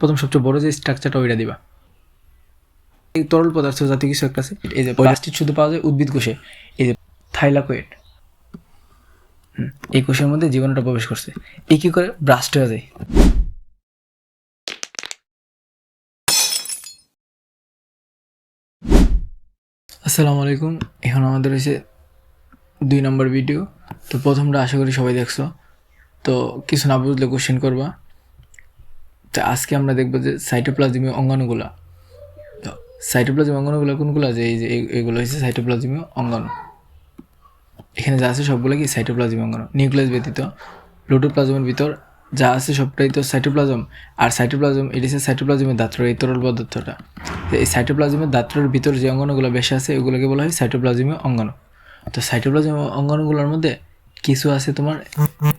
প্রথম সবচেয়ে বড় যে স্ট্রাকচারটা ওইটা দিবা। এই তরল পদার্থ জাতীয় কিছু একটা আছে, এই যে প্লাস্টিক শুধু পাওয়া যায় উদ্ভিদ কোষে, এই যে থাইলাকোয়েট এই কোষের মধ্যে জীবাণুটা প্রবেশ করছে। এই কি করে? ব্রাস্ট হয়ে যায়। আসসালামু আলাইকুম, এখন আমাদের হয়েছে দুই নম্বর ভিডিও তো প্রথমটা আশা করি সবাই দেখছ। তো কিছু না বুঝলে কোশ্চেন করবা। তো আজকে আমরা দেখব যে সাইটোপ্লাজমীয় অঙ্গাণুগুলা। তো সাইটোপ্লাজমীয় অঙ্গাণুগুলো কোনগুলো? আছে এই যে এগুলো হচ্ছে সাইটোপ্লাজমীয় অঙ্গাণু। এখানে যা আছে সবগুলো কি সাইটোপ্লাজমীয় অঙ্গাণু? নিউক্লিয়াস ব্যতীত প্লোটোপ্লাজমের ভিতর যা আছে সবটাই তো সাইটোপ্লাজম আর সাইটোপ্লাজম এটি হচ্ছে সাইটোপ্লাজমের দাত্র, এই তরল পদার্থটা। এই সাইটোপ্লাজমের দাত্রের ভিতর যে অঙ্গাণুগুলো বেশি আছে, এগুলোকে বলা হয় সাইটোপ্লাজমীয় অঙ্গাণু। তো সাইটোপ্লাজমীয় অঙ্গাণুগুলোর মধ্যে কিছু আছে তোমার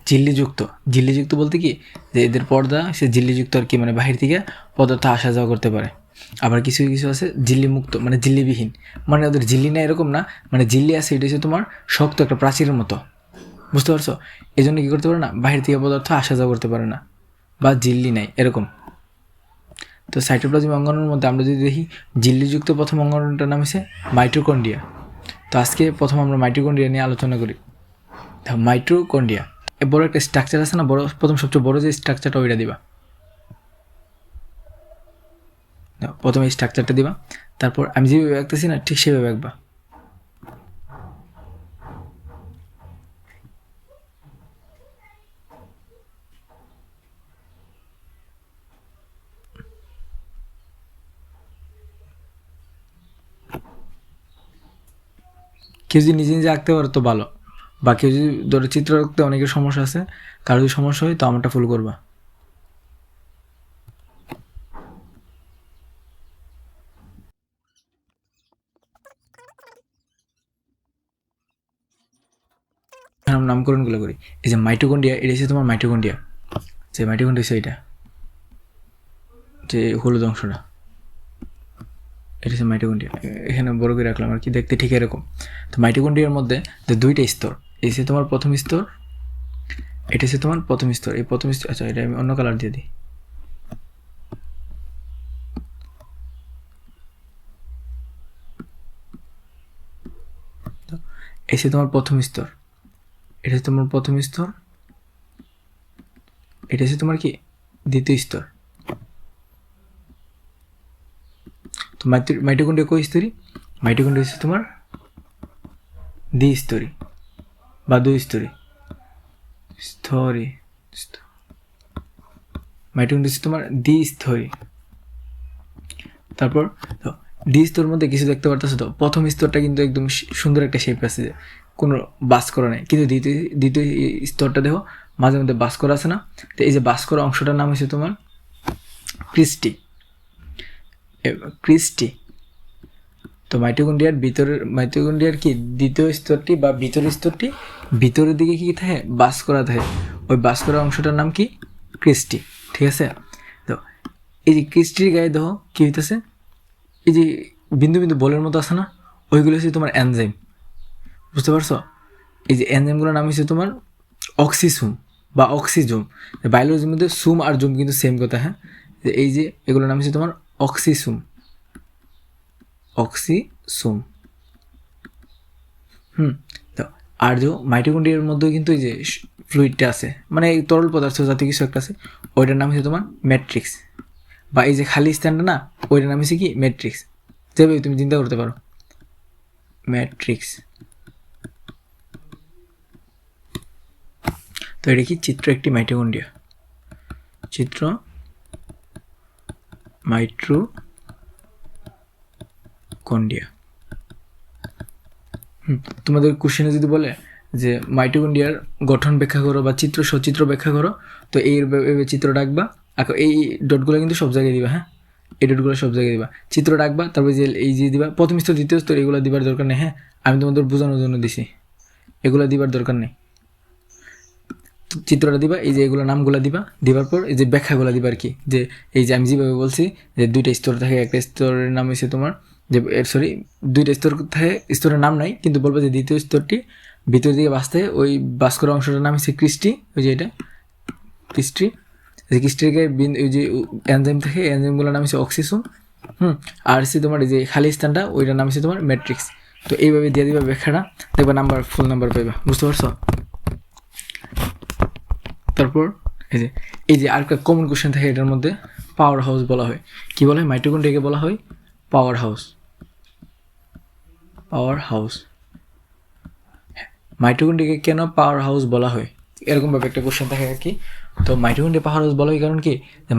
ঝিল্লিযুক্ত। ঝিল্লিযুক্ত বলতে কি? যে এদের পর্দা, সে ঝিল্লিযুক্ত আর কি মানে বাহির থেকে পদার্থ আসা যাওয়া করতে পারে। আবার কিছু কিছু আছে ঝিল্লি মুক্ত মানে ঝিল্লিবিহীন। মানে ওদের ঝিল্লি না এরকম না মানে ঝিল্লি আছে, এটা হচ্ছে তোমার শক্ত একটা প্রাচীরের মতো। বুঝতে পারছ? এই জন্য কী করতে পারে না, বাহির থেকে পদার্থ আসা যাওয়া করতে পারে না, বা ঝিল্লি নাই, এরকম। তো সাইটোপ্লাজম অঙ্গনের মধ্যে আমরা যদি দেখি, ঝিল্লিযুক্ত প্রথম অঙ্গনটার নাম হচ্ছে মাইটোকন্ডিয়া তো আজকে প্রথম আমরা মাইটোকন্ডিয়া নিয়ে আলোচনা করি। মাইটোকন্ডিয়া এ বড় একটা স্ট্রাকচার আছে না? বড়, প্রথম সবচেয়ে বড় যে স্ট্রাকচারটা ওইটা দিবা। প্রথমে স্ট্রাকচারটা দিবা। তারপর আমি যেভাবে আঁকতেছি না, ঠিক সেভাবে আঁকবা। কেউ যদি নিজে নিজে আঁকতে পারো তো ভালো। বা কেউ যদি ধরো চিত্র আঁকতে অনেকের সমস্যা আছে, কারও যদি সমস্যা হয়, তো আমারটা ফুল করবা। নামকরণগুলো করি। এই যে মাইটোকন্ডিয়া এটা হচ্ছে তোমার মাইটোকন্ডিয়া যে মাইটোকন্ডিয়া হচ্ছে এটা যে হলুদ অংশটা। এটা হচ্ছে মাইটোকন্ডিয়া এখানে বড় করে রাখলাম আর কি, দেখতে ঠিক এরকম। তো মাইটোকন্ডিয়ার মধ্যে যে দুইটা স্তর এই হচ্ছে তোমার প্রথম স্তর, এটা হচ্ছে তোমার প্রথম স্তর। এই প্রথম স্তর আচ্ছা এটা আমি অন্য কালার দিয়ে দিই। হচ্ছে তোমার প্রথম স্তর, এটা তোমার প্রথম স্তর, এটা হচ্ছে তোমার কি? দ্বিতীয় স্তর। তো মাইটো- মাইটোকন্ড্রিয়া কই স্তরী? মাইটোকন্ড্রিয়া হচ্ছে তোমার দ্বিস্তরী বা দুই স্তরী স্তরী মাইটোকন্ড্রিয়া হচ্ছে তোমার দ্বিস্তরী তারপর, তো ডি স্তর মধ্যে কিছু দেখতে পারতেছো তো? প্রথম স্তরটা কিন্তু একদম সুন্দর একটা শেপ আছে কোনো বাস করা নেই। কিন্তু দ্বিতীয় দ্বিতীয় স্তরটা দেখো, মাঝে মধ্যে বাস করা আছে না? তো এই যে বাস করা অংশটার নাম হচ্ছে তোমার ক্রিস্টি ক্রিস্টি তো মাইটোকন্ড্রিয়ার ভিতরের, মাইটোকন্ড্রিয়ার কি দ্বিতীয় স্তরটি বা ভিতরের স্তরটি ভিতরের দিকে কি থাকে? বাস করা থাকে। ওই বাস করা অংশটার নাম কি? ক্রিস্টি। ঠিক আছে? তো এই যে ক্রিস্টির গায়ে দেখো কি হইতেছে? এই যে বিন্দু বিন্দু বলের মতো আছে না? ওইগুলো হচ্ছে তোমার এনজাইম। বুঝতে পারছ? এই যে এনজাইমগুলোর নাম হচ্ছে তোমার অক্সিসুম বা অক্সিজুম। বায়োলজির মধ্যে সুম আর জুম কিন্তু সেম কথা হ্যাঁ? এই যে এগুলোর নাম হচ্ছে তোমার অক্সিসুম। অক্সিসুম হুম, তো আর যে মাইটোকন্ড্রিয়ার মধ্যে কিন্তু এই যে ফ্লুইডটা আছে মানে এই তরল পদার্থ জাতীয় কিছু একটা আছে, ওইটার নাম হচ্ছে তোমার ম্যাট্রিক্স বা এই যে খালি স্ট্যান্ডটা না, ওইটার নাম হচ্ছে কি ম্যাট্রিক্স যেভাবে তুমি চিন্তা করতে পারো। ম্যাট্রিক্স তো এটা কি চিত্র একটি মাইটোকন্ড্রিয়া? চিত্র মাইট্রো কন্ডিয়া হুম, তোমাদের কোশ্চেনে যদি বলে যে মাইটোকন্ডিয়ার গঠন ব্যাখ্যা করো বা চিত্র, সচিত্র ব্যাখ্যা করো, তো এই চিত্র ডাকবা। এই ডটগুলো কিন্তু সব জায়গায় দিবা হ্যাঁ? এই ডটগুলো সব জায়গায় দিবা। চিত্র ডাকবা, তারপরে যে এই যে দিবা, প্রথম স্তর, দ্বিতীয় স্তর, এগুলো দিবার দরকার নেই হ্যাঁ? আমি তোমাদের বোঝানোর জন্য দিছি। এগুলো দিবার দরকার নেই। চিত্রটা দিবা, এই যে এগুলো নামগুলো দিবা, দিবার পর এই যে ব্যাখ্যাগুলো দিবা আর কি। যে এই যে আমি যেভাবে বলছি, যে দুইটা স্তর থাকে, একটা স্তরের নাম হচ্ছে তোমার যে সরি দুইটা স্তর থাকে স্তরের নাম নাই, কিন্তু বলব যে দ্বিতীয় স্তরটি ভিতর দিকে বাঁচতে, ওই বাস করা অংশটার নাম হচ্ছে ক্রিস্টি, ওই যে এটা, ক্রিস্টি। যে কিস্টিকে বিন, ওই যে এনজাইম থাকে, এনজাইমগুলোর নাম হচ্ছে অক্সিসোম, হুম? আর হচ্ছে তোমার যে খালি স্থানটা, ওইটার নাম হচ্ছে তোমার ম্যাট্রিক্স। তো এইভাবে দিয়ে দিবা ব্যাখ্যাটা, দেখবা নাম্বার, ফুল নাম্বার পাইবা, বুঝতে পারছ? তারপর, এই যে এই যে আর কমন কোশ্চেন থাকে এটার মধ্যে পাওয়ার হাউস বলা হয়। কি বলা হয়? মাইটোকন্ড্রিয়াকে বলা হয় পাওয়ার হাউস পাওয়ার হাউস মাইটোকন্ড্রিয়াকে কেন পাওয়ার হাউস বলা হয়? এরকমভাবে একটা কোশ্চেন থাকে আর কি। তো মাইটোকন্ড্রিয়া পাওয়ার হাউস বলা হয় কারণ কি? যে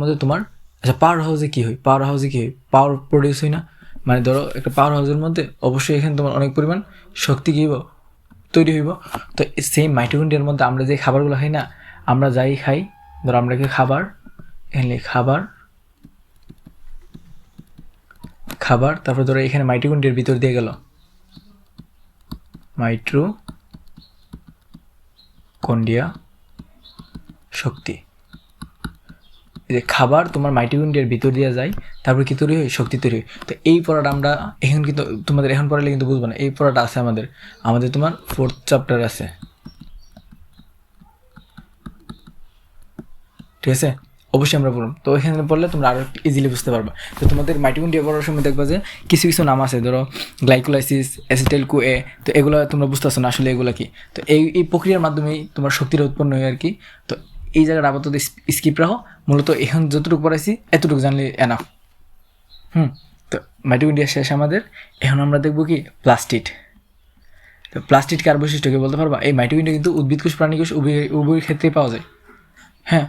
মধ্যে তোমার আচ্ছা পাওয়ার হাউসে কী হয়? পাওয়ার হাউসে কী হয়? পাওয়ার প্রডিউস হয় না? মানে ধরো, একটা পাওয়ার হাউসের মধ্যে অবশ্যই এখানে তোমার অনেক পরিমাণ শক্তি কী তৈরি হইব। তো সেই মাইটোকন্ড্রিয়ার মধ্যে আমরা যে খাবারগুলো খাই না, আমরা যাই খাই, ধরো আমরা কি খাবার, এখানে খাবার খাবার, তারপর ধরো এখানে মাইটোকন্ড্রিয়ার ভিতর দিয়ে গেল। মাইট্রো কন্ডিয়া শক্তি যে খাবার তোমার মাইটোকন্ড্রিয়ার ভিতর দিয়ে যায়, তারপর কি তৈরি হয়? শক্তি তৈরি হয়। তো এই পড়াটা আমরা এখন কিন্তু, তোমাদের এখন পড়ালে কিন্তু বুঝব না। এই পড়াটা আছে আমাদের। আমাদের তোমার ফোর্থ চ্যাপ্টার আছে। ঠিক আছে? অবশ্যই আমরা পড়ব তো এখানে পড়লে তোমরা আরও একটু ইজিলি বুঝতে পারবা। তো তোমাদের মাইটোকন্ড্রিয়া পড়ার সময় দেখবা যে কিছু কিছু নাম আছে, ধরো গ্লাইকোলাইসিস অ্যাসিটাইল কু এ তো এগুলো তোমরা বুঝতে বুঝতেছো না আসলে এগুলো কি। তো এই এই প্রক্রিয়ার মাধ্যমেই তোমার শক্তিটা উৎপন্ন হয় আর কি। তো এই জায়গাটা আপাতত স্কিপ রাখো। মূলত এখন যতটুকু পড়াইছি, এতটুকু জানলে এনাফ হুম, তো মাইটোকন্ড্রিয়া শেষ আমাদের। এখন আমরা দেখব কি? প্লাস্টিড। তো প্লাস্টিড কার বৈশিষ্ট্য কি বলতে পারবা? এই মাইটোকন্ড্রিয়া কিন্তু উদ্ভিদ কোষ প্রাণী উভয় উভয় ক্ষেত্রেই পাওয়া যায়। হ্যাঁ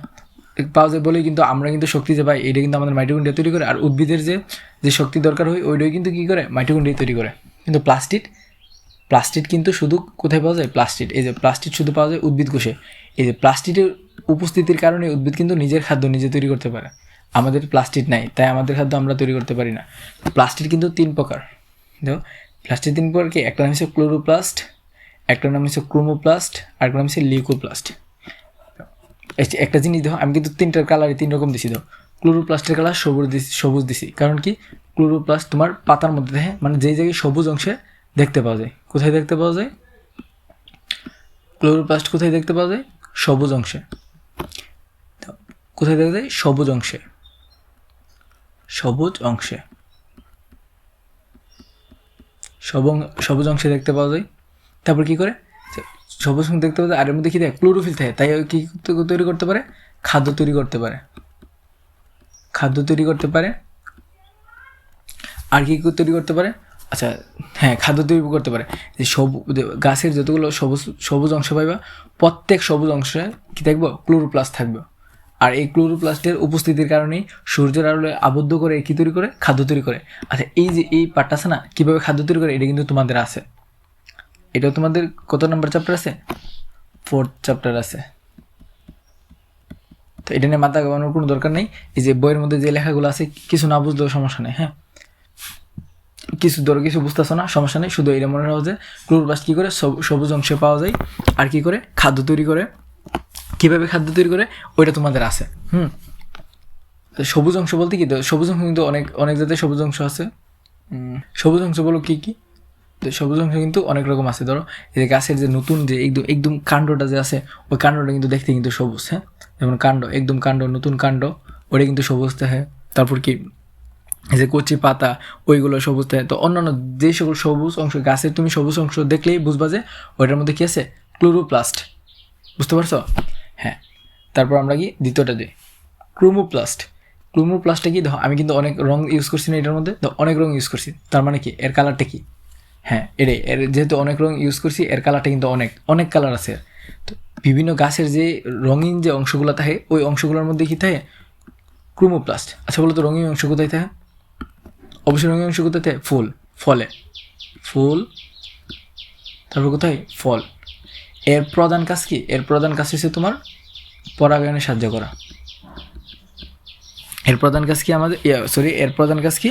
পাওয়া যায় বলেই কিন্তু আমরা কিন্তু শক্তি যে পাই এটা কিন্তু আমাদের মাইটোকন্ড্রিয়া তৈরি করে। আর উদ্ভিদের যে যে শক্তি দরকার হয়, ওইটাই কিন্তু কী করে? মাইটোকন্ড্রিয়া তৈরি করে। কিন্তু প্লাস্টিক প্লাস্টিক কিন্তু শুধু কোথায় পাওয়া যায়? প্লাস্টিক এই যে প্লাস্টিক শুধু পাওয়া যায় উদ্ভিদ কোষে। এই যে প্লাস্টিকের উপস্থিতির কারণে উদ্ভিদ কিন্তু নিজের খাদ্য নিজে তৈরি করতে পারে। আমাদের প্লাস্টিক নাই, তাই আমাদের খাদ্য আমরা তৈরি করতে পারি না। প্লাস্টিক কিন্তু তিন প্রকার। দেখো প্লাস্টিক তিন প্রকার কি? একটা নাম হচ্ছে ক্লোরোপ্লাস্ট, একটা নাম হচ্ছে ক্রোমোপ্লাস্ট, আর একটা নাম হচ্ছে লিউকোপ্লাস্ট এই- একটা জিনিস দেখো, আমি কিন্তু তিনটার কালারই তিন রকম দিছি দেখো। ক্লোরোপ্লাস্টের কালার সবুজ দিছি সবুজ দিছি। কারণ কি? ক্লোরোপ্লাস্ট তোমার পাতার মধ্যে দেখে মানে যেই জায়গায় সবুজ অংশে দেখতে পাওয়া যায়। কোথায় দেখতে পাওয়া যায়? ক্লোরোপ্লাস্ট কোথায় দেখতে পাওয়া যায়? সবুজ অংশে। কোথায় দেখা যায়? সবুজ অংশে। সবুজ অংশে। সবং সবুজ অংশে দেখতে পাওয়া যায়। তারপর কি করে? সবুজ অংশ দেখতে যায় আর এর মধ্যে কি থাকে ক্লোরোফিল থাকে। তাই কি তৈরি করতে পারে? খাদ্য তৈরি করতে পারে। খাদ্য তৈরি করতে পারে। আর কি তৈরি করতে পারে? আচ্ছা হ্যাঁ খাদ্য তৈরি করতে পারে। যে সবু, যে গাছের যতগুলো সবুজ সবুজ অংশ পাইবা, প্রত্যেক সবুজ অংশে কি থাকব? ক্লোরোপ্লাস্ট থাকবে। আর এই ক্লোরোপ্লাস্টের উপস্থিতির কারণেই সূর্যের আলোয় আবদ্ধ করে কি তৈরি করে? খাদ্য তৈরি করে। আচ্ছা এই যে, এই পার্টটা আছে না? কীভাবে খাদ্য তৈরি করে? এটা কিন্তু তোমাদের আছে। এটাও তোমাদের কত নম্বর চ্যাপ্টার আছে? ফোর্থ চ্যাপ্টার আছে। তো এটা নিয়ে মাথা গাবানোর কোনো দরকার নেই। এই যে বইয়ের মধ্যে যে লেখাগুলো আছে, কিছু না বুঝলেও সমস্যা নেই হ্যাঁ? কিছু ধরো, কিছু বুঝতেছো না, সমস্যা নেই। শুধু এটা মনে রাখো যে ক্লোরোপ্লাস্ট কী করে? সব- সবুজ অংশে পাওয়া যায়। আর কি করে? খাদ্য তৈরি করে। কীভাবে খাদ্য তৈরি করে? ওইটা তোমাদের আছে, হুম? সবুজ অংশ বলতে কি? সবুজ অংশ কিন্তু অনেক অনেক জাতের সবুজ অংশ আছে। সবুজ অংশ বলো কী কী? তো সবুজ অংশ কিন্তু অনেক রকম আছে, ধরো এই যে গাছের যে নতুন যে একদম একদম কাণ্ডটা যে আছে, ওই কাণ্ডটা কিন্তু দেখতে কিন্তু সবুজ হ্যাঁ? যেমন কাণ্ড, একদম কাণ্ড, নতুন কাণ্ড ওটা কিন্তু সবুজ থাকে তারপর কি? এই যে কচি পাতা, ওইগুলো সবুজ থাকে তো অন্যান্য যে সকল সবুজ অংশ, গাছের তুমি সবুজ অংশ দেখলেই বুঝবা যে ওইটার মধ্যে কি আছে? ক্লোরোপ্লাস্ট, বুঝতে পারছ? হ্যাঁ। তারপর আমরা কি? দ্বিতীয়টা দিই ক্রোমোপ্লাস্ট। ক্রোমোপ্লাস্টটা কি? আমি কিন্তু অনেক রং ইউজ করছি না এটার মধ্যে অনেক রং ইউজ করছি, তার মানে কি? এর কালারটা কি? হ্যাঁ এটাই। এর যেহেতু অনেক রং ইউজ করছি, এর কালারটা কিন্তু অনেক অনেক কালার আছে। তো বিভিন্ন গাছের যে রঙিন যে অংশগুলো থাকে, ওই অংশগুলোর মধ্যে কি থাকে? ক্রোমোপ্লাস্ট। আচ্ছা বলো তো, রঙিন অংশ কোথায় থাকে? অবশ্যই রঙিন অংশ কোথায় থাকে? ফুল, ফলে। ফুল, তারপর কোথায়? ফল। এর প্রধান কাজ কি? এর প্রধান কাজ হচ্ছে তোমার পরাগায়নে সাহায্য করা। এর প্রধান কাজ কি আমাদের? সরি এর প্রধান কাজ কি?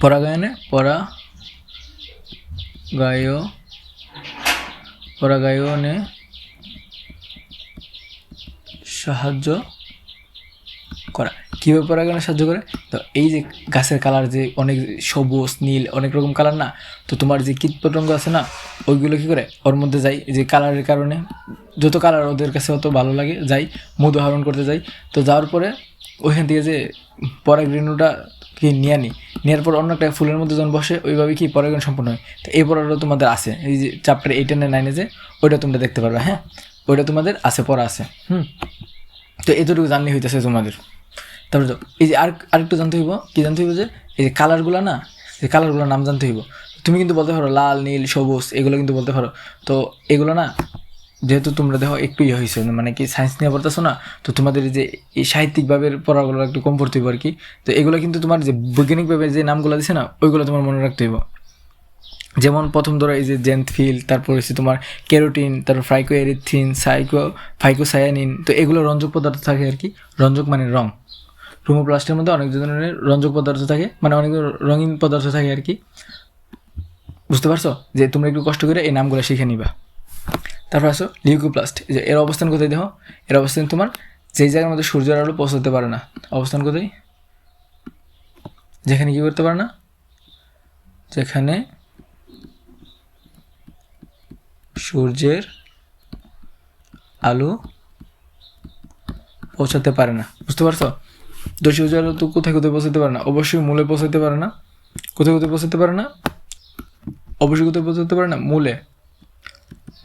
পরাগায়নে পরা গায়, পরাগায়নে সাহায্য করা কীভাবে পরাগায়নে সাহায্য করে? তো এই যে গাছের কালার যে অনেক সবুজ, নীল, অনেক রকম কালার না, তো তোমার যে কীট পতঙ্গ আছে না, ওইগুলো কী করে? ওর মধ্যে যাই যে কালারের কারণে যত কালার ওদের কাছে অত ভালো লাগে, যাই, মধু আহরণ করতে যাই। তো যাওয়ার পরে ওইখান থেকে যে পরাগরেণুটা কি নিয়ে নিই নেওয়ার পর অন্য একটা ফুলের মধ্যে যখন বসে, ওইভাবে কি পরাগণ সম্পূর্ণ হয়? তো এই পড়াটা তোমাদের আছে। এই যে চ্যাপ্টার এইট এন্ড নাইনে যে, ওইটা তোমরা দেখতে পারবে হ্যাঁ? ওইটা তোমাদের আছে, পড়া আছে, হুম? তো এতটুকু জানলে হইতেছে তোমাদের। তারপরে এই যে আর আরেকটু জানতে হইব, কি জানতে হইব যে, এই যে কালারগুলো না, যে কালারগুলোর নাম জানতে হইব। তুমি কিন্তু বলতে পারো লাল, নীল, সবুজ, এগুলো কিন্তু বলতে পারো। তো এগুলো না যেহেতু তোমরা দেখো একটু ইয়ে হয়েছে মানে কি সায়েন্স নিয়ে পড়তেছো না, তো তোমাদের যে এই সাহিত্যিকভাবে পড়াগুলো একটু কম পড়তে হইব আর কি। তো এগুলো কিন্তু তোমার যে বৈজ্ঞানিকভাবে যে নামগুলো দিছে না, ওইগুলো তোমার মনে রাখতে হইব। যেমন প্রথম ধরো এই যে জেন্থফিল তারপর হচ্ছে তোমার ক্যারোটিন তারপর ফ্রাইকো এরিথিন সাইকো, ফাইকোসায়ানিন, তো এগুলো রঞ্জক পদার্থ থাকে আর কি। রঞ্জক মানে রং। রুমোপ্লাস্টের মধ্যে অনেক ধরনের রঞ্জক পদার্থ থাকে মানে অনেক রঙিন পদার্থ থাকে আর কি। বুঝতে পারছ? যে তোমরা একটু কষ্ট করে এই নামগুলো শিখে নিবা। তারপর আসো লিউকোপ্লাস্ট যে এর অবস্থান কোথায় দেখো? এর অবস্থান তোমার যেই জায়গার মধ্যে সূর্যের আলো পৌঁছাতে পারে না। অবস্থান কোথায়? যেখানে কি করতে পারে না? যেখানে সূর্যের আলো পৌঁছাতে পারে না। বুঝতে পারছ? তো সূর্যের আলো তো কোথায় কোথায় পৌঁছাতে পারে না? অবশ্যই মূলে পৌঁছাতে পারে না। কোথায় কোথায় পৌঁছাতে পারে না? অবশ্যই কোথায় পৌঁছাতে পারে না? মূলে।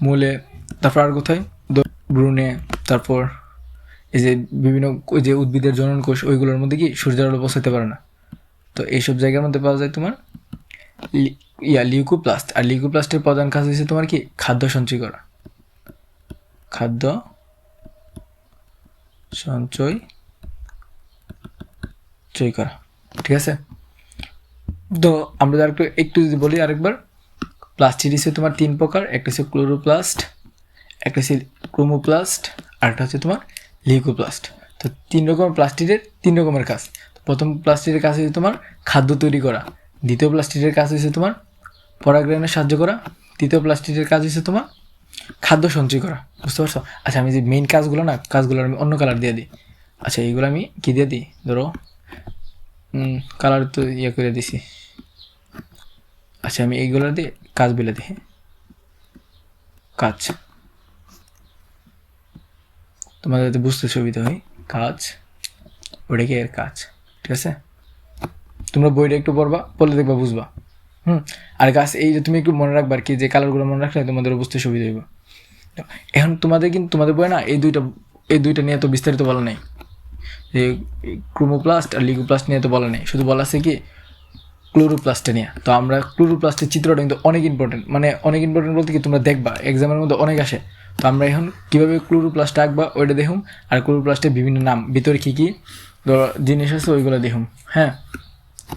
মূলে তারপর আর কোথায়? ভ্রূণে তারপর এই যে বিভিন্ন ওই যে উদ্ভিদের জনন কোষ, ওইগুলোর মধ্যে কি সূর্যের আলো পৌঁছাতে পারে না? তো এইসব জায়গার মধ্যে পাওয়া যায় তোমার ইয়া, লিউকোপ্লাস্ট। আর লিউকোপ্লাস্টের প্রধান কাজ হচ্ছে তোমার কি? খাদ্য সঞ্চয় করা। খাদ্য সঞ্চয় চয় করা। ঠিক আছে? তো আমরা আরেকটু, একটু যদি বলি আরেকবার প্লাস্টিক হচ্ছে তোমার তিন প্রকার। একটা হচ্ছে ক্লোরোপ্লাস্ট একটা হচ্ছে ক্রোমোপ্লাস্ট, আর একটা হচ্ছে তোমার লিউকোপ্লাস্ট তো তিন রকমের প্লাস্টিকের তিন রকমের কাজ। প্রথম প্লাস্টিকের কাজ হচ্ছে তোমার খাদ্য তৈরি করা। দ্বিতীয় প্লাস্টিকের কাজ হচ্ছে তোমার পরাগ্রহণে সাহায্য করা। তৃতীয় প্লাস্টিকের কাজ হচ্ছে তোমার খাদ্য সঞ্চয় করা। বুঝতে পারছ? আচ্ছা আমি যে মেইন কাজগুলো না, কাজগুলো আমি অন্য কালার দিয়ে দিই। আচ্ছা এইগুলো আমি কী দিয়ে দিই? ধরো কালার তো ইয়ে করে দিছি। আচ্ছা আমি এইগুলো দিয়ে কাজ বেলে দিই? কাজ। তোমাদের যাতে বুঝতে সুবিধা হয়, কাজ ওটাকে এর কাজ, ঠিক আছে? তোমরা বইটা একটু পড়বা, পড়লে দেখবা বুঝবা। হুম? আর গাছ, এই যে তুমি একটু মনে রাখবা আর কি, যে কালারগুলো মনে রাখলে তোমাদের বুঝতে সুবিধা হইব। এখন তোমাদের কিন্তু, তোমাদের বই না, এই দুইটা এই দুইটা নিয়ে তো বিস্তারিত বলা নেই। যে ক্রোমোপ্লাস্ট আর লিগোপ্লাস্ট নিয়ে তো বলা নেই। শুধু বলা আছে কি ক্লোরোপ্লাস্টে নিয়ে। তো আমরা ক্লোরোপ্লাস্টের চিত্রটা কিন্তু অনেক ইম্পর্টেন্ট মানে অনেক ইম্পর্টেন্ট বলতে কি, তোমরা দেখবা এক্সামের মধ্যে অনেক আসে। তো আমরা এখন কীভাবে ক্লোরোপ্লাস্ট আঁকবা ওইটা দেখুন। আর ক্লোরোপ্লাস্টের বিভিন্ন নাম। ভিতরে কী কী? জিনিস আছে, ওইগুলো দেখুন। হ্যাঁ?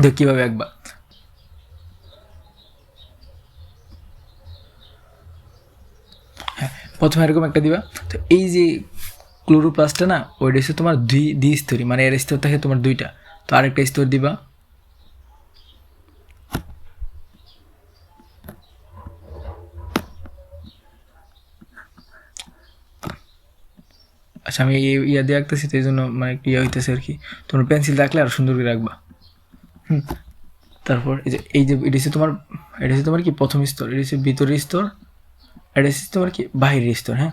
দেখ কীভাবে আঁকবা? হ্যাঁ প্রথমে এরকম একটা দিবা। তো এই যে ক্লোরোপ্লাস্টটা না, ওইটা হচ্ছে তোমার দুই দ্বি স্তরী মানে এর স্তর থাকে তোমার দুইটা। তো আরেকটা স্তর দিবা। আচ্ছা আমি এই ইয়া দিয়ে রাখতেছি তো এই জন্য মানে একটু ইয়ে হইতেছে আর কি। তোমরা পেন্সিল রাখলে আরও সুন্দর করে রাখবা হুম। তারপর এই যে এই যে, এটা হচ্ছে তোমার, এটা হচ্ছে তোমার কি প্রথম স্তর? এটা হচ্ছে ভিতরের স্তর এটা হচ্ছে তোমার কি বাহিরের স্তর হ্যাঁ?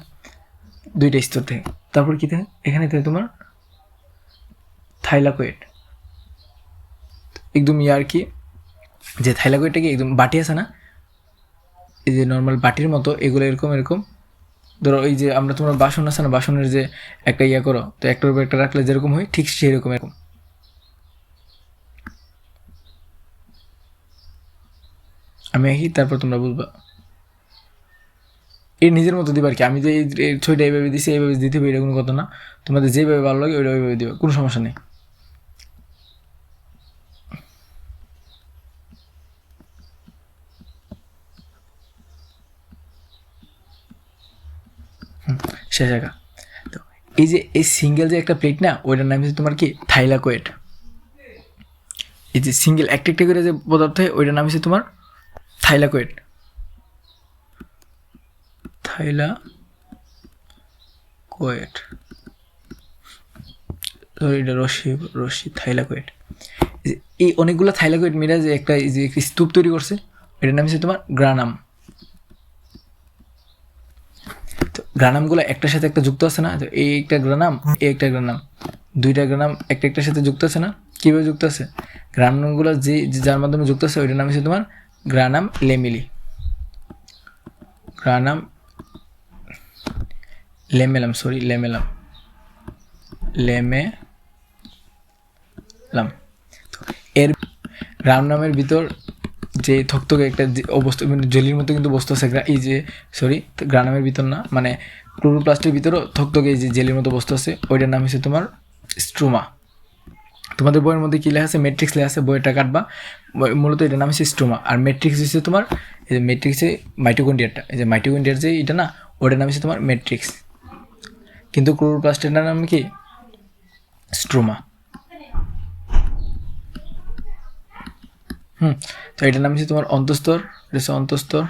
দুইটা স্তর থেকে। তারপর কি থাকে? এখানে থাকে তোমার থাইলাকোয়েট একদম ইয়ে আর কি, যে থাইলাকোয়েটটা কি একদম বাটি আছে না? এই যে নর্মাল বাটির মতো, এগুলো এরকম এরকম। ধরো এই যে আমরা তোমার বাসন আছে না, বাসনের যে একটা ইয়া করো, তো একটার উপর একটা রাখলে যেরকম হয়, ঠিক সেই রকম এরকম। আমি আঁকি তারপর তোমরা বুঝবা এই নিজের মতো দিবা আর কি। আমি যে এই ছবিটা এইভাবে দিছি, এইভাবে দিতে হবে, এটা কোনো কথা না। তোমাদের যেভাবে ভালো লাগে ওইটা ওইভাবে দিবা, কোনো সমস্যা নেই। শেষ একা তো এই যে, এই সিঙ্গেল যে একটা প্লেট না, ওইটার নাম হচ্ছে তোমার কি? থাইলাকোয়েট এই যে সিঙ্গেল একটা একটা করে যে পদার্থ হয়, ওইটার নাম হচ্ছে তোমার থাইলাকোয়েট থাইলা কোয়েট। এটা রশ্মি রশ্মি থাইলাকোয়েট এই অনেকগুলো থাইলাকোয়েট মিলে যে একটা যে স্তূপ তৈরি করছে এটার নাম হচ্ছে তোমার গ্রানাম তো গ্রানামগুলো একটার সাথে একটা যুক্ত আছে না? এই একটা গ্রানাম, এই একটা গ্রানাম। দুইটা গ্রানাম একটা একটার সাথে যুক্ত আছে না? কীভাবে যুক্ত আছে? গ্রানামগুলো যে যার মাধ্যমে যুক্ত আছে, ওইটার নাম হচ্ছে তোমার granum lamellae. Granum lamellum sorry lamellum. Lamellum. তো এর রাম নামের ভিতর যে থকথকে একটা অবস্থা মানে জেলির মতো কিন্তু বস্তু আছে এই যে সরি গ্রানামের ভিতর না মানে ক্লোরোপ্লাস্টের ভিতরও থকথকে এই যে জেলির মতো বস্তু আছে, ওইটার নাম হচ্ছে তোমার স্ট্রোমা। তোমাদের বইয়ের মধ্যে কী লেখা আছে? ম্যাট্রিক্স লেখা আছে বইটা কাটবা। মূলত এটার নাম হচ্ছে স্ট্রোমা। আর ম্যাট্রিক্স হচ্ছে তোমার, এই যে ম্যাট্রিক্সে মাইটোকন্ডিয়ারটা এই যে মাইটোকন্ডিয়ার যে এটা না ওটার নাম হচ্ছে তোমার ম্যাট্রিক্স। কিন্তু ক্লোরোপ্লাস্টের নাম কি? স্ট্রোমা। হুম, তো এটার নাম হচ্ছে তোমার অন্তস্তর, এটা হচ্ছে অন্তস্তর,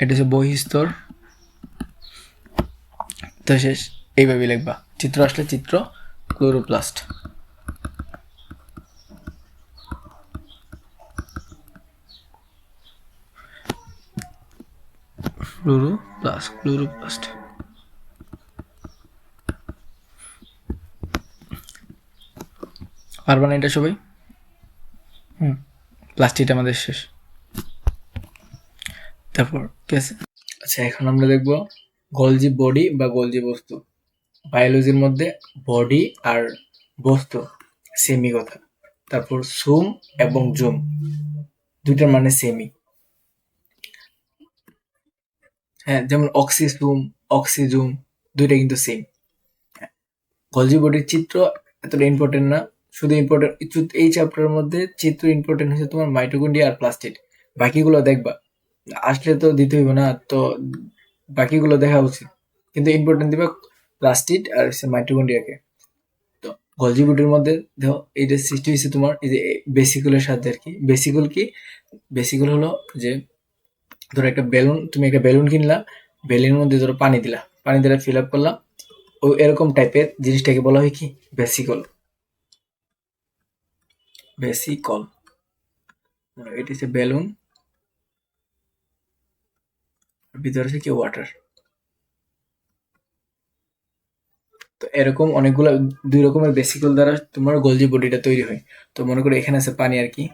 এটা হচ্ছে বহিস্তর। তো শেষ এইভাবে লিখবা। চিত্র আসলে চিত্র, ক্লোরোপ্লাস্ট। Chloroplast chloroplast. পারবা না এটা সবাই? প্লাস্টিক আমাদের শেষ। তারপর, কি আছে? আচ্ছা এখন আমরা দেখব গলজি বডি বা গলজি বস্তু। বায়োলজির মধ্যে বডি আর বস্তু সেমি কথা। তারপর সুম এবং জুম দুইটার মানে সেমি হ্যাঁ যেমন অক্সিসুম অক্সিজুম দুইটা কিন্তু সেম গলজি বডির চিত্র এতটা ইম্পর্টেন্ট না। শুধু ইম্পর্টেন্ট এই চ্যাপ্টারের মধ্যে চিত্র ইম্পর্টেন্ট হচ্ছে তোমার মাইটোকন্ডিয়া আর প্লাস্টিড বাকিগুলো দেখবা। আসলে তো দিতে হইব না, তো বাকিগুলো দেখা উচিত। কিন্তু ইম্পর্টেন্ট দিবা প্লাস্টিড আর হচ্ছে মাইটোকন্ডিয়াকে তো গলজি বডির মধ্যে দেখো এইটা সৃষ্টি হয়েছে তোমার, এই যে বেসিকুলের সাথে আর কি। বেসিকুল কি? বেসিকুল হলো যে ধরো একটা বেলুন, তুমি একটা বেলুন কিনলা, বেলুনের মধ্যে ধরো পানি দিলা। পানি দিলা ফিল আপ করলা। ও এরকম টাইপের জিনিসটাকে বলা হয় কি? বেসিকল বেসিকল এটি হচ্ছে বেলুন ভিতরে আছে কি? ওয়াটার তো এরকম অনেকগুলো, দুই রকমের বেসিকল দ্বারা তোমার গলজি বডিটা তৈরি হয়। তো মনে করো এখানে আছে পানি আর কি।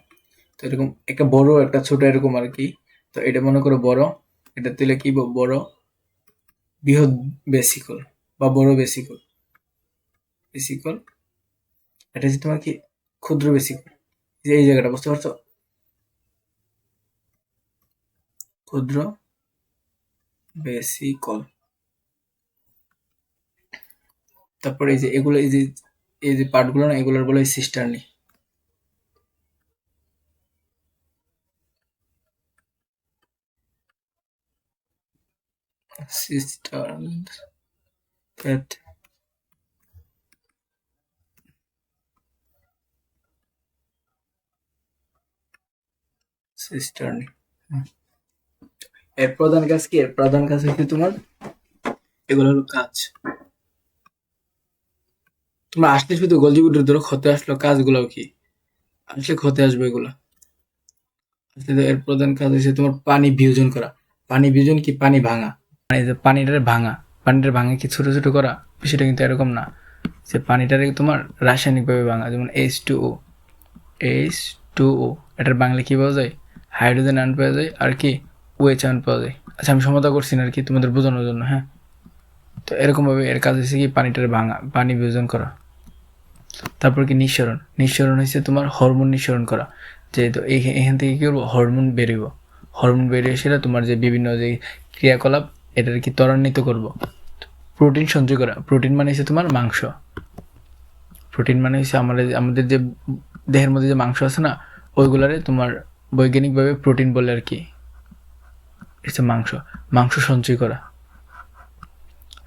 তো এরকম একটা বড়, একটা ছোট এরকম আর কি। তো এটা মনে করো বড়। এটা তুলে কি বড়? বৃহৎ বেসিকল বা বড় বেসিকল বেসিকল এটা হচ্ছে তোমার কি ক্ষুদ্র বেসিকল যে এই জায়গাটা, বুঝতে পারছ? ক্ষুদ্র বেসিকল তারপরে এই যে এগুলো, এই যে এই যে পার্টগুলো না, এগুলোর বলে সিস্টারনি সিস্টার সিস্টারনি এর প্রধান কাজ কি? এর প্রধান কাজ হচ্ছে তোমার? এগুলো হলো কাজ। তোমরা আসলে শুধু গলজিবুটের ধরো, ক্ষতে আসলো কাজগুলো কি? আসলে ক্ষতে আসবে এগুলো। এর প্রধান কাজ হচ্ছে তোমার পানি বিয়োজন করা। পানি বিয়োজন কি? পানি ভাঙা। মানে যে পানিটারে ভাঙা। পানিটার ভাঙা কি ছোট ছোট করা? বিষয়টা কিন্তু এরকম না। যে পানিটারে তোমার রাসায়নিকভাবে ভাঙা। যেমন H two O H two O এটার বাংলা কি পাওয়া যায়? হাইড্রোজেন আয়ন পাওয়া যায় আর কি ওয়েচ আয়ন পাওয়া যায়। আচ্ছা আমি সমতা করছি না আর কি তোমাদের বোঝানোর জন্য হ্যাঁ? তো এরকমভাবে এর কাজ হচ্ছে কি, পানিটারে ভাঙা, পানি বিয়োজন করা। তারপর কি নিঃসরণ। নিঃসরণ হচ্ছে তোমার হরমোন নিঃসরণ করা। যেহেতু এখান থেকে কি করব? হরমোন বেরোব হরমোন বেরিয়ে সেটা তোমার যে বিভিন্ন যে ক্রিয়াকলাপ, এটার কি ত্বরান্বিত করব। প্রোটিন সঞ্চয় করা। প্রোটিন মানে হচ্ছে তোমার মাংস। প্রোটিন মানে হচ্ছে আমাদের আমাদের যে দেহের মধ্যে যে মাংস আছে না, ওইগুলারে তোমার বৈজ্ঞানিকভাবে প্রোটিন বলে আর কি। হচ্ছে মাংস মাংস সঞ্চয় করা।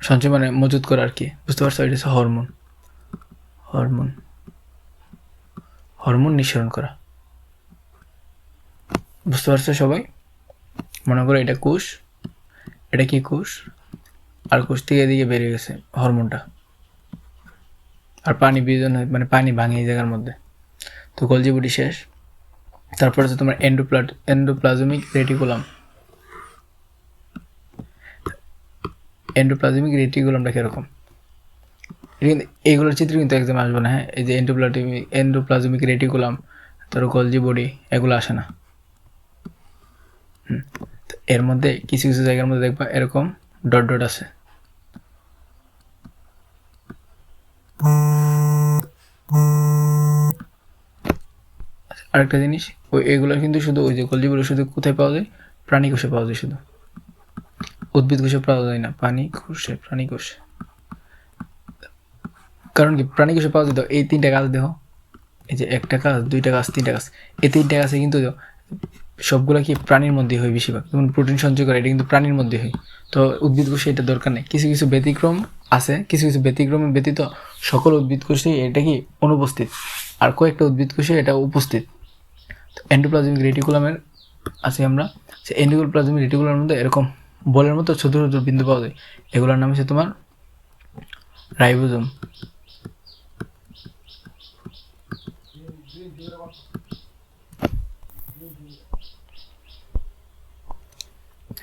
সঞ্চয় মানে মজুত করা আর কি, বুঝতে পারছ? এটা হচ্ছে হরমোন হরমোন হরমোন নিঃসরণ করা। বুঝতে পারছ সবাই? মনে করো এটা কোষ। এটা কি কোষ? আর কোষ থেকে এদিকে বেরিয়ে গেছে হরমোনটা আর পানি বিয়োজন হয় মানে পানি ভাঙে এই জায়গার মধ্যে। তো গলজি বডি শেষ। তারপর হচ্ছে তোমার এন্ডোপ্লাট এন্ডোপ্লাজমিক রেটিকুলাম এন্ডোপ্লাজমিক রেটিকুলামটা কীরকম? এইগুলোর চিত্র কিন্তু একদম আসবে না হ্যাঁ? এই যে এন্ডোপ্লাজমিক এন্ডোপ্লাজমিক রেটিকুলাম তারপর গলজি বডি এগুলো আসে না। এর মধ্যে কিছু কিছু জায়গার মধ্যে দেখবা এরকম ডট ডট আছে আরেকটা জিনিস ওই এগুলো কিন্তু শুধু ওই যে গলজিগুলো শুধু কোথায় পাওয়া যায়? প্রাণী কোষে পাওয়া যায় শুধু। উদ্ভিদ কোষে পাওয়া যায় না পানি কোষে, প্রাণী কোষে। কারণ কি, প্রাণী কোষে পাওয়া যেত এই তিনটা গাছ দেখো। এই যে একটা গাছ, দুইটা গাছ, তিনটা গাছ, এই তিনটা গাছে কিন্তু সবগুলো কি প্রাণীর মধ্যে হয় বেশিরভাগ। যেমন প্রোটিন সঞ্চয় করে, এটা কিন্তু প্রাণীর মধ্যে হয়। তো উদ্ভিদ কোষে এটা দরকার নেই। কিছু কিছু ব্যতিক্রম আছে, কিছু কিছু ব্যতিক্রমে ব্যতীত সকল উদ্ভিদ কোষে এটা কি অনুপস্থিত। আর কয়েকটা উদ্ভিদ কোষে এটা উপস্থিত। এন্ডোপ্লাজমিক রেটিকুলামের আছি আমরা। সে এন্ডোপ্লাজমিক রেটিকুলামের মধ্যে এরকম বলের মতো ছোট ছোট বিন্দু পাওয়া যায়। এগুলোর নাম হচ্ছে তোমার রাইবোজোম।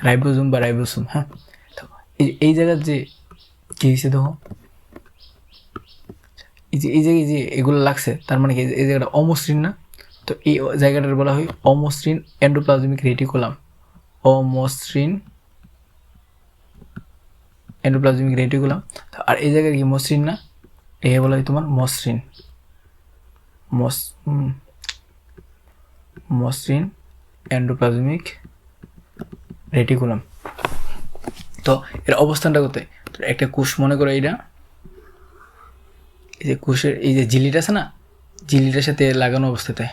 রাইবোজোম বা রাইবোসোম হ্যাঁ? তো এই এই জায়গার যে কী হয়েছে দেখো? এই যে এই জায়গায় যে এগুলো লাগছে, তার মানে কি এই জায়গাটা অমসৃণ না? তো এই জায়গাটার বলা হয় অমসৃণ এন্ডোপ্লাজমিক রেটিকুলাম অমসৃণ এন্ডোপ্লাজমিক রেটিকুলাম আর এই জায়গায় কি মসৃণ না? এই বলা হয় তোমার মসৃণ। মসৃণ এন্ডোপ্লাজমিক রেটিকুলাম তো এর অবস্থানটা কোথায়? একটা কোষ মনে করো এইটা। এই যে কোষের এই যে ঝিল্লিটা আছে না? ঝিল্লিটার সাথে লাগানো অবস্থাতে।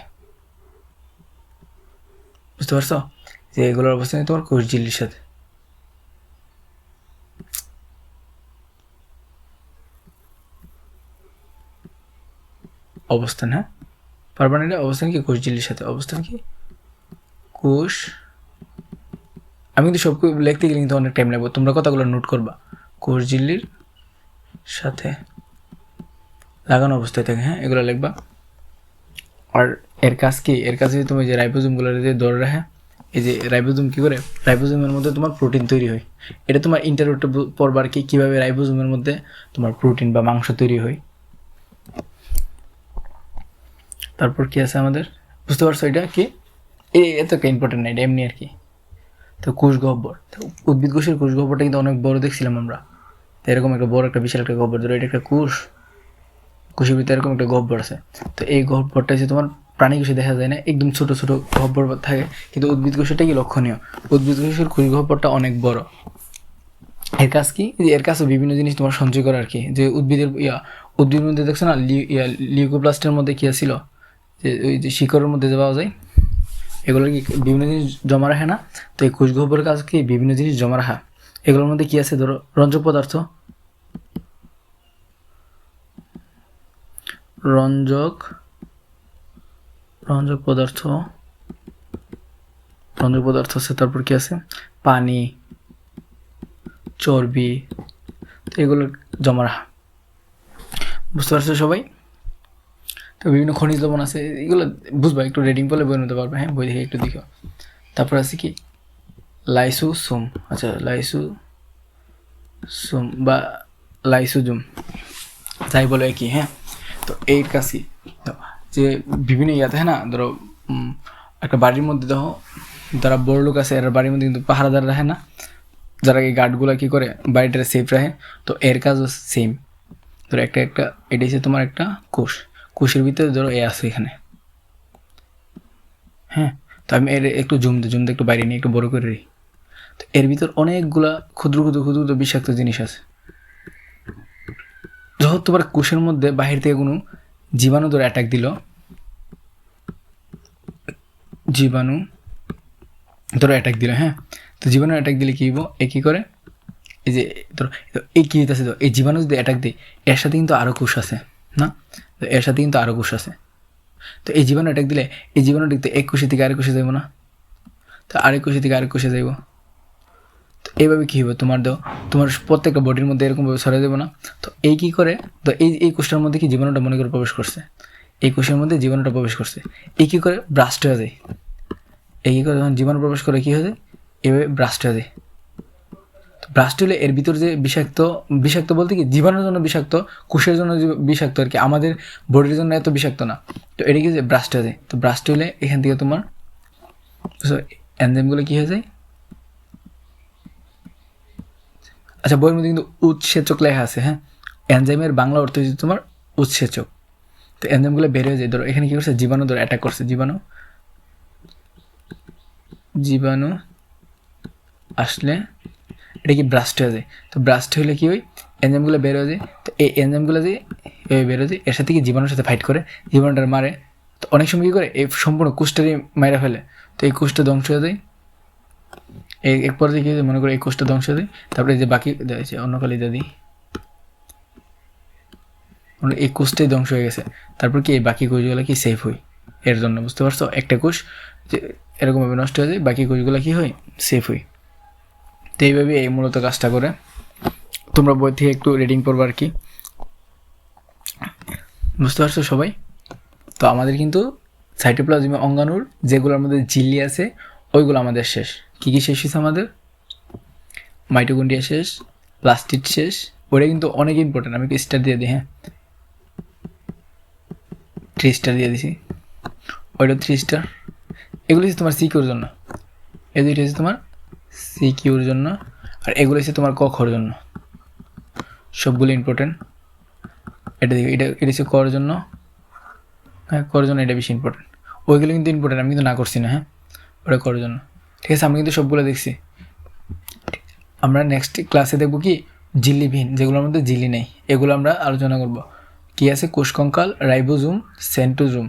বুঝতে পারছ? যে এগুলোর অবস্থান তোমার কোষ ঝিল্লির সাথে। অবস্থান হ্যাঁ? এটা অবস্থান কি? কোষ ঝিল্লির সাথে। অবস্থান কি? কোষ। আমি কিন্তু সব লিখতে গেলে কিন্তু অনেক টাইম লাগবে। তোমরা কথাগুলো নোট করবা। কোষ ঝিল্লির সাথে লাগানো অবস্থায় থাকে হ্যাঁ? এগুলো লিখবা। আর এর কাজ কি? এর কাছে তুমি যে রাইবোজোমগুলো যে ধরে রাখে, এই যে রাইবোজোম কী করে? রাইবোজোমের মধ্যে তোমার প্রোটিন তৈরি হয়। এটা তোমার ইন্টারভিউটা পড়বার কি কীভাবে রাইবোজোমের মধ্যে তোমার প্রোটিন বা মাংস তৈরি হয়? তারপর কি আছে আমাদের? বুঝতে পারছ এটা কি? এই এত ইম্পর্টেন্ট না, এটা এমনি আর কি। তো কোষ গহ্বর। উদ্ভিদ কোষের কোষ গহ্বরটা কিন্তু অনেক বড় দেখছিলাম আমরা। তো এরকম একটা বড় একটা বিশাল একটা গহ্বর ধরো, এটা একটা কোষ। কোষের ভিতরে এরকম একটা গহ্বর আছে। তো এই গহ্বরটা হচ্ছে তোমার প্রাণী কোষে দেখা যায় না, একদম ছোট ছোট গহ্বর থাকে, কিন্তু উদ্ভিদ কোষেটা কি লক্ষণীয়। উদ্ভিদ কোষের কোষ গহ্বরটা অনেক বড়। এর কাজ কি? এর কাছে বিভিন্ন জিনিস তোমার সঞ্চয় করা আর কি? যে উদ্ভিদের, ইয়া, উদ্ভিদের মধ্যে দেখছ না লিউকোপ্লাস্টের মধ্যে কি ছিল যে ওই যে শিকড়ের মধ্যে যে পাওয়া যায় এগুলো কি বিভিন্ন জিনিস জমা রাখে না? তো এই কোষ গহ্বরের কাজ কি? বিভিন্ন জিনিস জমা রাখা। এগুলোর মধ্যে কি আছে? ধরো, রঞ্জক পদার্থ। রঞ্জক রঞ্জক পদার্থ। রঞ্জক পদার্থ আছে, তারপর কি আছে? পানি, চর্বি, তো এগুলো জমা রাখা। বুঝতে পারছ সবাই? তো বিভিন্ন খনিজ লবণ আছে, এগুলো বুঝবা, একটু রেডিং করলে বই নিতে পারবে হ্যাঁ বই দেখে একটু দেখো। তারপর আছে কি? লাইসোসোম আচ্ছা লাইসো সোম বা লাইসোজোম, যাই বলে কি হ্যাঁ? তো এই কাজ কি তো যে বিভিন্ন ইয়াতে হ্যাঁ না? ধরো একটা বাড়ির মধ্যে দেখো, যারা বড় লোক আছে, এরা বাড়ির মধ্যে কিন্তু পাহারাদার রাখে না। যারা এই গার্ডগুলো কী করে বাড়িটা সেফ রাখে। তো এর কাজও সেম ধরো একটা একটা, এটা হচ্ছে তোমার একটা কোষ। কোষের ভিতরে ধরো এ আছে এখানে। হ্যাঁ? তো আমি এর একটু জুম দিই একটু বাইরে নিয়ে একটু বড় করে দিই তো এর ভিতর অনেকগুলা ক্ষুদ্র ক্ষুদ্র ক্ষুদ্র ক্ষুদ্র বিষাক্ত জিনিস আছে। যখন তোমার কোষের মধ্যে বাহির থেকে কোনো জীবাণু ধরে অ্যাটাক দিল। জীবাণু ধরো অ্যাটাক দিল হ্যাঁ? তো জীবাণু অ্যাটাক দিলে কী হইব? এ কী করে? এই যে ধরো এই কী হইতেছে তো এই জীবাণু যদি অ্যাটাক দেয়, এর সাথে কিন্তু আরও কোষ আছে, না? তো এর সাথে কিন্তু আরও কোষ আছে। তো এই জীবাণু অ্যাটাক দিলে, এই জীবাণু দেখতে এক কোষে থেকে আরেক কোষে যাইব না? তো আরেক কোষে থেকে আরেক কোষে যাইব। এইভাবে কী হবে তোমার দেও, তোমার প্রত্যেকটা বডির মধ্যে এরকমভাবে ছড়িয়ে দেবো না। তো এই কী করে? তো এই এই কোষটার মধ্যে কি জীবাণুটা মনে করে প্রবেশ করছে? এই কোষের মধ্যে জীবাণুটা প্রবেশ করছে। এই কী করে? ব্রাস্ট হয়ে যায়। এই কী করে? যখন জীবাণু প্রবেশ করে, কী হয়ে যায়? এভাবে ব্রাস্ট হয়ে যায়। ব্রাস্ট হলে এর ভিতর যে বিষাক্ত বিষাক্ত বলতে কি? জীবাণুর জন্য বিষাক্ত, কোষের জন্য বিষাক্ত আর কি, আমাদের বডির জন্য এত বিষাক্ত না। তো এটা কি যে ব্রাস্ট হয়ে যায়। তো ব্রাস্ট হলে এখান থেকে তোমার এনজাইমগুলো কী হয়ে যায়? আচ্ছা বইয়ের মধ্যে কিন্তু উৎসেচক লেখা আছে হ্যাঁ? এনজাইমের বাংলা অর্থ হচ্ছে তোমার উৎসেচক। তো এনজাইমগুলো বের হয়ে যায়, ধরো, এখানে কী করছে? জীবাণু, ধরো অ্যাটাক করছে। জীবাণু জীবাণু আসলে এটা কি ব্রাস্ট হয়ে যায়? তো ব্রাস্ট হলে কি হয়? এনজাইমগুলো বের হয়ে যায়। তো এই এনজাইমগুলো যে বের হয়ে যায়, এর সাথে কি জীবাণুর সাথে ফাইট করে? জীবাণুটার মারে। তো অনেক সময় কী করে? এই সম্পূর্ণ কুষ্ঠটারই মাইরা ফেলে। তো এই কুষ্ঠ ধ্বংস হয়ে যায়। এক পর্যায়ে কি মনে করো এই কোষটা ধ্বংস যায়, তারপরে যে বাকি অন্য কালি দাদি এই কোষটাই ধ্বংস হয়ে গেছে। তারপর কি এই বাকি কোষগুলো কি সেফ হয়? এর জন্য, বুঝতে পারছ? একটা কোষ এরকমভাবে নষ্ট হয়ে যায়, বাকি কোষগুলো কি হয়? সেফ হয়। তো এইভাবে এই মূলত কাজটা করে। তোমরা বই থেকে একটু রিডিং পড়ব আর কি। বুঝতে পারছ সবাই? তো আমাদের কিন্তু সাইটোপ্লাজমে অঙ্গাণুর যেগুলোর মধ্যে ঝিল্লি আছে, ওইগুলো আমাদের শেষ। কী কী শেষ হয়েছে আমাদের? মাইটোকন্ডিয়া শেষ প্লাস্টিক শেষ ওটা কিন্তু অনেক ইম্পর্টেন্ট আমি স্টার দিয়ে দিই হ্যাঁ। থ্রি স্টার দিয়ে দিছি। ওইটা থ্রি স্টার এগুলো হচ্ছে তোমার সিকিউর জন্য। এই দুইটা হচ্ছে তোমার সিকিউর জন্য, আর এগুলো হচ্ছে তোমার কখর জন্য। সবগুলো ইম্পর্টেন্ট এটা দেখো, এটা এটা হচ্ছে কর জন্য। হ্যাঁ করার জন্য এটা বেশি ইম্পর্টেন্ট ওইগুলো কিন্তু ইম্পর্টেন্ট আমি কিন্তু না করছি না হ্যাঁ। ওটা করার জন্য। ঠিক আছে, আমরা কিন্তু সবগুলো দেখছি। আমরা নেক্সট ক্লাসে দেখব কি? জিল্লিবিহীন যেগুলোর মধ্যে জিলি নেই, এগুলো আমরা আলোচনা করব। কি আছে? কোষকঙ্কাল, রাইবোজুম, সেন্টোজুম।